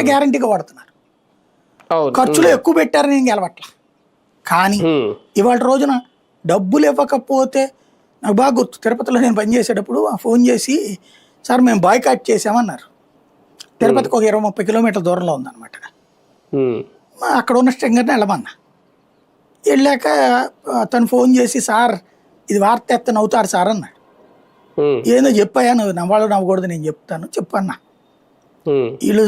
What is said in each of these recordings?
అంటే గ్యారంటీగా వాడుతున్నారు. ఖర్చులు ఎక్కువ పెట్టారని నేను గెలవట్ల. కానీ ఇవాళ రోజున డబ్బులు ఇవ్వకపోతే నాకు బాగా గుర్తు తిరుపతిలో నేను పనిచేసేటప్పుడు ఆ ఫోన్ చేసి సార్ మేము బాయ్కాట్ చేసామన్నారు తిరుపతికి ఒక ఇరవై ముప్పై కిలోమీటర్ల దూరంలో ఉందన్నమాట. అక్కడ ఉన్న స్ట్రింగర్ని వెళ్ళమన్నా. వెళ్ళాక తను ఫోన్ చేసి సార్ ఇది వార్త ఎత్తన అవుతారు సార్ అన్నాడు. ఏందో చెప్పాయా? నువ్వు నవ్వాళ్ళు నవ్వకూడదు నేను చెప్తాను చెప్పన్నా. వీళ్ళు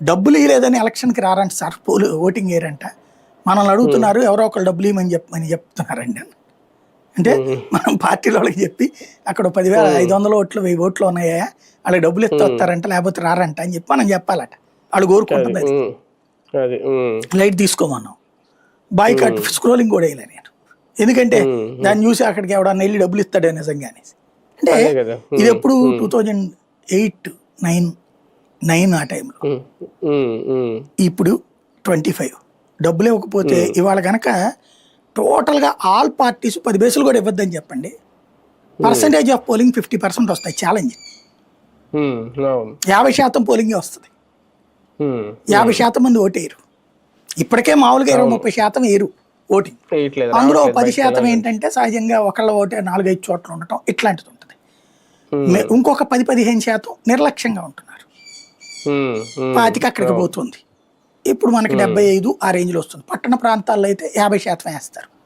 డబ్బులు ఇవ్వలేదని ఎలక్షన్కి రారంట సార్. పోలు ఓటింగ్ వేయరంట మనల్ని అడుగుతున్నారు ఎవరో ఒకళ్ళు డబ్బులు ఇవ్వమని చెప్పమని చెప్తున్నారండి అంటే మనం పార్టీ వాళ్ళకి చెప్పి అక్కడ పదివేల ఐదు వందల ఓట్లు వెయ్యి ఓట్లు ఉన్నాయా? వాళ్ళకి డబ్బులు ఎత్తి వస్తారంట లేకపోతే రారంట అని చెప్పి మనం చెప్పాలట. వాళ్ళు కోరుకుంటుంది అది లైట్ తీసుకోమన్నాం. బాయ్ కట్ స్క్రోలింగ్ కూడా వేయలే నేను. ఎందుకంటే దాన్ని చూసి అక్కడికి ఎవడన్నా వెళ్ళి డబ్బులు ఇస్తాడే నిజంగా అనేసి అంటే ఇది ఎప్పుడు two thousand eight nine nine ఆ టైంలో ఇప్పుడు ట్వంటీ ఫైవ్ డబ్బులు ఇవ్వకపోతే ఇవాళ కనుక టోటల్గా ఆల్ పార్టీస్ పది బేసులు కూడా ఇవ్వద్దని చెప్పండి. Percentage of polling fifty percent వస్తాయి ఛాలెంజ్ యాభై శాతం పోలింగే వస్తుంది. యాభై శాతం మంది ఓటేయరు. ఇప్పటికే మామూలుగా ఇరవై ముప్పై శాతం వేయరు ఓటింగ్. అందులో పది శాతం. ఏంటంటే సహజంగా ఒకళ్ళ ఓటే నాలుగైదు చోట్ల ఉండటం ఇట్లాంటిది ఉంటుంది. ఇంకొక పది పదిహేను శాతం నిర్లక్ష్యంగా ఉమ్, పాతికి అక్కడికి పోతుంది. ఇప్పుడు మనకి డెబ్బై ఐదు ఆ రేంజ్లో వస్తుంది. పట్టణ ప్రాంతాల్లో అయితే యాభై శాతం వేస్తారు.